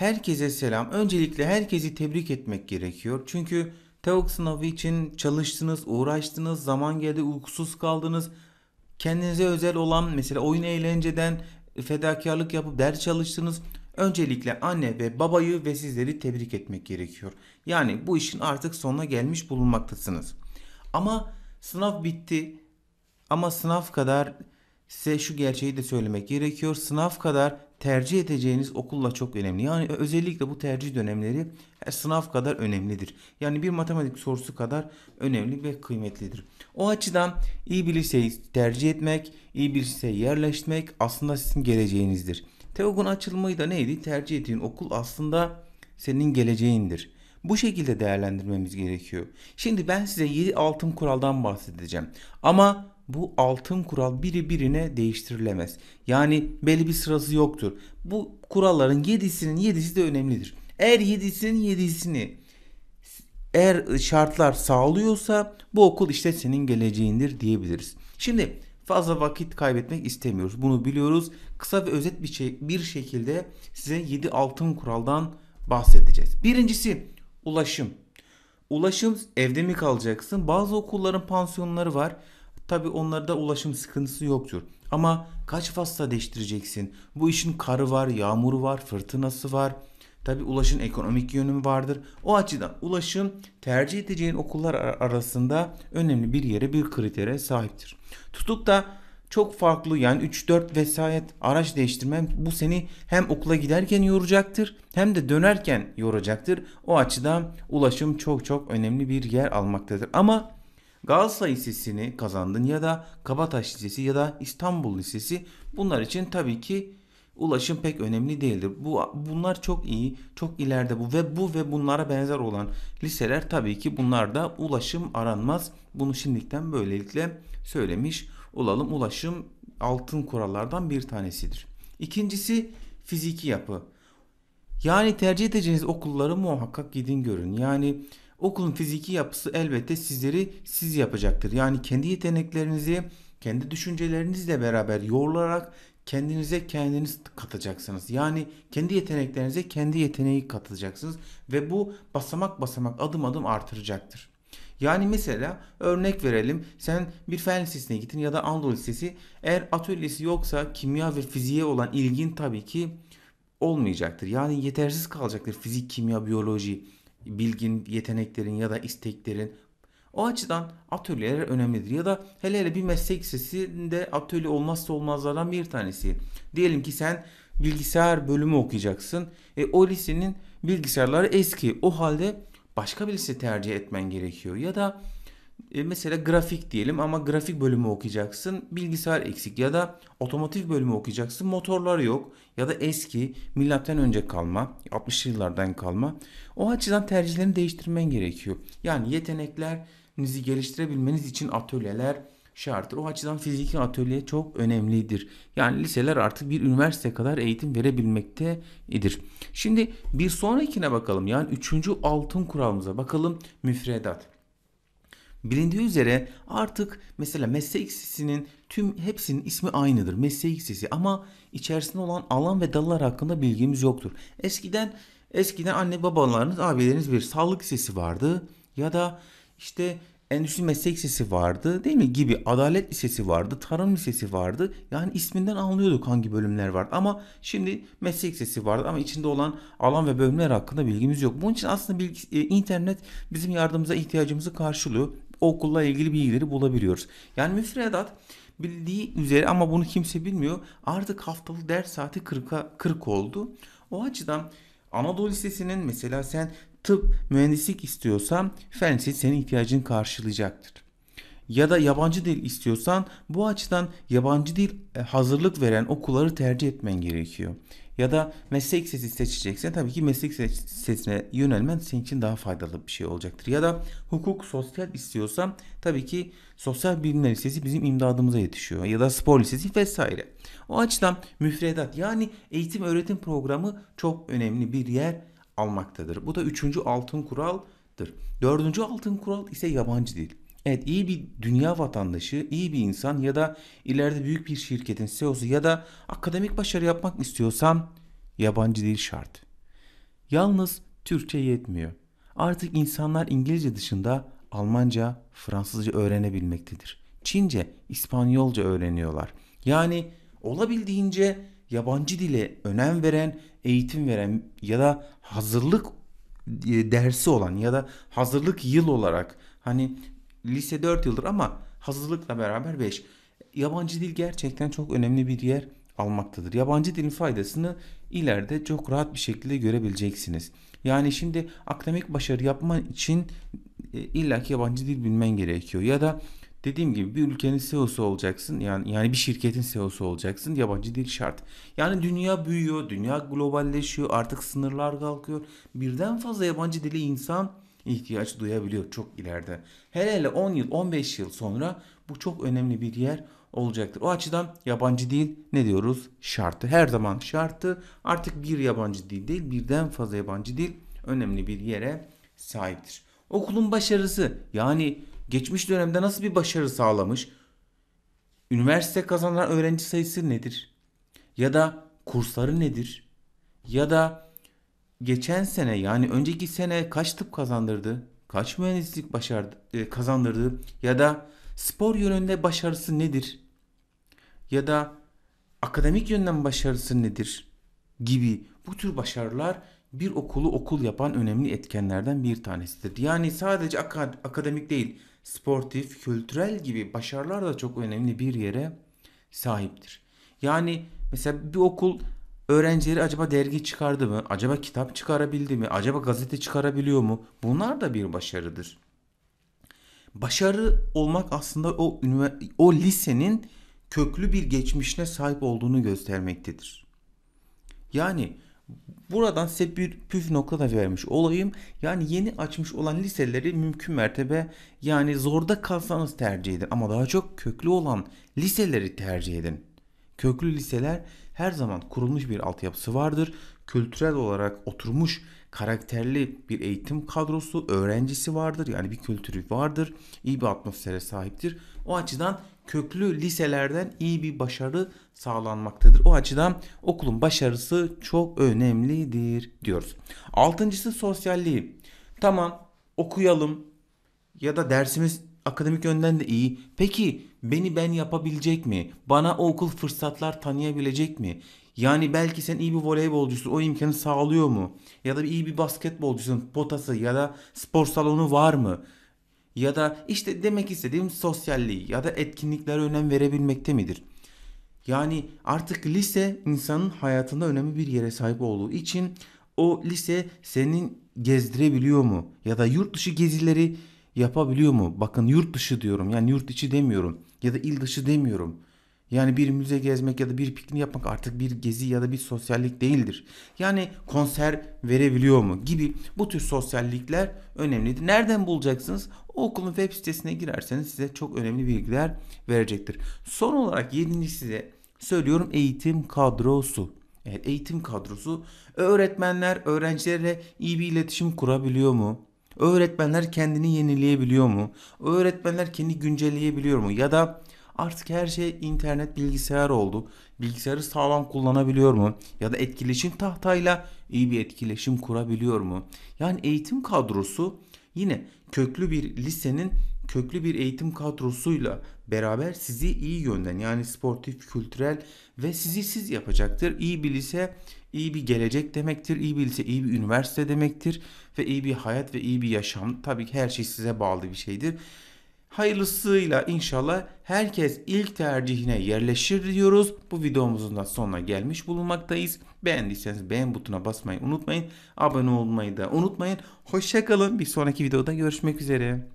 Herkese selam. Öncelikle herkesi tebrik etmek gerekiyor. Çünkü TEOK sınavı için çalıştınız, uğraştınız, zaman geldi uykusuz kaldınız. Kendinize özel olan mesela oyun eğlenceden fedakarlık yapıp ders çalıştınız. Öncelikle anne ve babayı ve sizleri tebrik etmek gerekiyor. Yani bu işin artık sonuna gelmiş bulunmaktasınız. Ama sınav bitti. Ama sınav kadar size şu gerçeği de söylemek gerekiyor. Sınav kadar tercih edeceğiniz okulla çok önemli. Yani özellikle bu tercih dönemleri her sınav kadar önemlidir. Yani bir matematik sorusu kadar önemli ve kıymetlidir. O açıdan iyi bir liseyi tercih etmek, iyi bir liseye yerleşmek aslında sizin geleceğinizdir. TEOG'un açılımı da neydi? Tercih ettiğin okul aslında senin geleceğindir. Bu şekilde değerlendirmemiz gerekiyor. Şimdi ben size 7 altın kuraldan bahsedeceğim. Ama bu altın kural biri birine değiştirilemez. Yani belli bir sırası yoktur. Bu kuralların 7'sinin 7'si de önemlidir. Eğer 7'sinin 7'sini eğer şartlar sağlıyorsa bu okul işte senin geleceğindir diyebiliriz. Şimdi fazla vakit kaybetmek istemiyoruz. Bunu biliyoruz. Kısa ve özet bir, şey, bir şekilde size 7 altın kuraldan bahsedeceğiz. Birincisi ulaşım. Ulaşım evde mi kalacaksın? Bazı okulların pansiyonları var. Tabi onlarda ulaşım sıkıntısı yoktur. Ama kaç fasla değiştireceksin? Bu işin karı var, yağmuru var, fırtınası var. Tabi ulaşım ekonomik yönü vardır. O açıdan ulaşım tercih edeceğin okullar arasında önemli bir yere bir kritere sahiptir. Tutup da çok farklı yani 3-4 vesayet araç değiştirmem bu seni hem okula giderken yoracaktır hem de dönerken yoracaktır. O açıdan ulaşım çok çok önemli bir yer almaktadır. Ama Galatasaray Lisesi'ni kazandın ya da Kabataş Lisesi ya da İstanbul Lisesi bunlar için tabii ki ulaşım pek önemli değildir. Bu bunlar çok iyi, çok ileride bu ve bu ve bunlara benzer olan liseler tabii ki bunlarda ulaşım aranmaz. Bunu şimdiden böylelikle söylemiş olalım. Ulaşım altın kurallardan bir tanesidir. İkincisi fiziki yapı. Yani tercih edeceğiniz okulları muhakkak gidin görün. Yani Okulun fiziki yapısı elbette sizleri siz yapacaktır. Yani kendi yeteneklerinizi, kendi düşüncelerinizle beraber yoğrularak kendinize kendiniz katacaksınız. Yani kendi yeteneklerinize kendi yeteneği katacaksınız ve bu basamak basamak adım adım artıracaktır. Yani mesela örnek verelim sen bir fen lisesine gittin ya da Anadolu Lisesi eğer atölyesi yoksa kimya ve fiziğe olan ilgin tabii ki olmayacaktır. Yani yetersiz kalacaktır fizik, kimya, biyoloji bilgin, yeteneklerin ya da isteklerin o açıdan atölyeler önemlidir. Ya da hele hele bir meslek lisesinde atölye olmazsa olmazlardan bir tanesi. Diyelim ki sen bilgisayar bölümü okuyacaksın. E, o lisenin bilgisayarları eski. O halde başka bir lise tercih etmen gerekiyor. Ya da e, mesela grafik diyelim ama grafik bölümü okuyacaksın. Bilgisayar eksik ya da otomotiv bölümü okuyacaksın. Motorlar yok ya da eski milattan önce kalma 60'lı yıllardan kalma. O açıdan tercihlerini değiştirmen gerekiyor. Yani yeteneklerinizi geliştirebilmeniz için atölyeler şarttır. O açıdan fiziki atölye çok önemlidir. Yani liseler artık bir üniversite kadar eğitim verebilmektedir. Şimdi bir sonrakine bakalım. Yani üçüncü altın kuralımıza bakalım müfredat. Bilindiği üzere artık mesela meslek lisesinin tüm hepsinin ismi aynıdır. Meslek lisesi ama içerisinde olan alan ve dallar hakkında bilgimiz yoktur. Eskiden eskiden anne babalarınız, abileriniz bir sağlık lisesi vardı ya da işte endüstri meslek lisesi vardı değil mi gibi adalet lisesi vardı tarım lisesi vardı yani isminden anlıyorduk hangi bölümler var ama şimdi meslek lisesi vardı ama içinde olan alan ve bölümler hakkında bilgimiz yok bunun için aslında bilgi, e, internet bizim yardımımıza ihtiyacımızı karşılıyor o okulla ilgili bilgileri bulabiliyoruz. Yani müfredat bildiği üzere ama bunu kimse bilmiyor. Artık haftalık ders saati 40'a 40 oldu. O açıdan Anadolu Lisesi'nin mesela sen tıp, mühendislik istiyorsan fen senin ihtiyacını karşılayacaktır. Ya da yabancı dil istiyorsan bu açıdan yabancı dil e, hazırlık veren okulları tercih etmen gerekiyor ya da meslek sesi seçeceksen tabii ki meslek sesine yönelmen senin için daha faydalı bir şey olacaktır. Ya da hukuk, sosyal istiyorsan tabii ki sosyal bilimler lisesi bizim imdadımıza yetişiyor. Ya da spor lisesi vesaire. O açıdan müfredat yani eğitim öğretim programı çok önemli bir yer almaktadır. Bu da üçüncü altın kuraldır. Dördüncü altın kural ise yabancı dil. Evet iyi bir dünya vatandaşı, iyi bir insan ya da ileride büyük bir şirketin CEO'su ya da akademik başarı yapmak istiyorsam yabancı dil şart. Yalnız Türkçe yetmiyor. Artık insanlar İngilizce dışında Almanca, Fransızca öğrenebilmektedir. Çince, İspanyolca öğreniyorlar. Yani olabildiğince yabancı dile önem veren, eğitim veren ya da hazırlık e, dersi olan ya da hazırlık yıl olarak hani lise 4 yıldır ama hazırlıkla beraber 5. Yabancı dil gerçekten çok önemli bir yer almaktadır. Yabancı dilin faydasını ileride çok rahat bir şekilde görebileceksiniz. Yani şimdi akademik başarı yapman için e, illaki yabancı dil bilmen gerekiyor. Ya da dediğim gibi bir ülkenin CEO'su olacaksın. Yani yani bir şirketin CEO'su olacaksın. Yabancı dil şart. Yani dünya büyüyor, dünya globalleşiyor, artık sınırlar kalkıyor. Birden fazla yabancı dili insan ihtiyaç duyabiliyor çok ileride. Hele hele 10 yıl, 15 yıl sonra bu çok önemli bir yer olacaktır. O açıdan yabancı dil ne diyoruz? Şartı. Her zaman şartı. Artık bir yabancı dil değil, birden fazla yabancı dil önemli bir yere sahiptir. Okulun başarısı yani geçmiş dönemde nasıl bir başarı sağlamış? Üniversite kazanan öğrenci sayısı nedir? Ya da kursları nedir? Ya da geçen sene yani önceki sene kaç tıp kazandırdı? Kaç mühendislik başardı, e, kazandırdı? Ya da spor yönünde başarısı nedir? Ya da akademik yönden başarısı nedir? Gibi bu tür başarılar bir okulu okul yapan önemli etkenlerden bir tanesidir. Yani sadece akademik değil, sportif, kültürel gibi başarılar da çok önemli bir yere sahiptir. Yani mesela bir okul öğrencileri acaba dergi çıkardı mı? Acaba kitap çıkarabildi mi? Acaba gazete çıkarabiliyor mu? Bunlar da bir başarıdır. Başarı olmak aslında o o lisenin köklü bir geçmişine sahip olduğunu göstermektedir. Yani buradan size bir püf nokta da vermiş olayım. Yani yeni açmış olan liseleri mümkün mertebe yani zorda kalsanız tercih edin ama daha çok köklü olan liseleri tercih edin. Köklü liseler her zaman kurulmuş bir altyapısı vardır. Kültürel olarak oturmuş karakterli bir eğitim kadrosu, öğrencisi vardır. Yani bir kültürü vardır. iyi bir atmosfere sahiptir. O açıdan köklü liselerden iyi bir başarı sağlanmaktadır. O açıdan okulun başarısı çok önemlidir diyoruz. Altıncısı sosyalliği. Tamam okuyalım ya da dersimiz akademik yönden de iyi. Peki beni ben yapabilecek mi? Bana o okul fırsatlar tanıyabilecek mi? Yani belki sen iyi bir voleybolcusun o imkanı sağlıyor mu? Ya da iyi bir basketbolcusun potası ya da spor salonu var mı? Ya da işte demek istediğim sosyalliği ya da etkinliklere önem verebilmekte midir? Yani artık lise insanın hayatında önemli bir yere sahip olduğu için o lise senin gezdirebiliyor mu? Ya da yurt dışı gezileri yapabiliyor mu? Bakın yurt dışı diyorum yani yurt içi demiyorum ya da il dışı demiyorum. Yani bir müze gezmek ya da bir piknik yapmak artık bir gezi ya da bir sosyallik değildir. Yani konser verebiliyor mu gibi bu tür sosyallikler önemlidir. Nereden bulacaksınız? O okulun web sitesine girerseniz size çok önemli bilgiler verecektir. Son olarak yedinci size söylüyorum eğitim kadrosu. Evet eğitim kadrosu öğretmenler öğrencilerle iyi bir iletişim kurabiliyor mu? Öğretmenler kendini yenileyebiliyor mu? Öğretmenler kendi güncelleyebiliyor mu? Ya da artık her şey internet bilgisayar oldu. Bilgisayarı sağlam kullanabiliyor mu? Ya da etkileşim tahtayla iyi bir etkileşim kurabiliyor mu? Yani eğitim kadrosu yine köklü bir lisenin köklü bir eğitim kadrosuyla beraber sizi iyi yönden yani sportif, kültürel ve sizi siz yapacaktır. İyi bir lise iyi bir gelecek demektir. İyi bir lise iyi bir üniversite demektir ve iyi bir hayat ve iyi bir yaşam. Tabii ki her şey size bağlı bir şeydir. Hayırlısıyla inşallah herkes ilk tercihine yerleşir diyoruz. Bu videomuzun da sonuna gelmiş bulunmaktayız. Beğendiyseniz beğen butonuna basmayı unutmayın. Abone olmayı da unutmayın. Hoşçakalın. Bir sonraki videoda görüşmek üzere.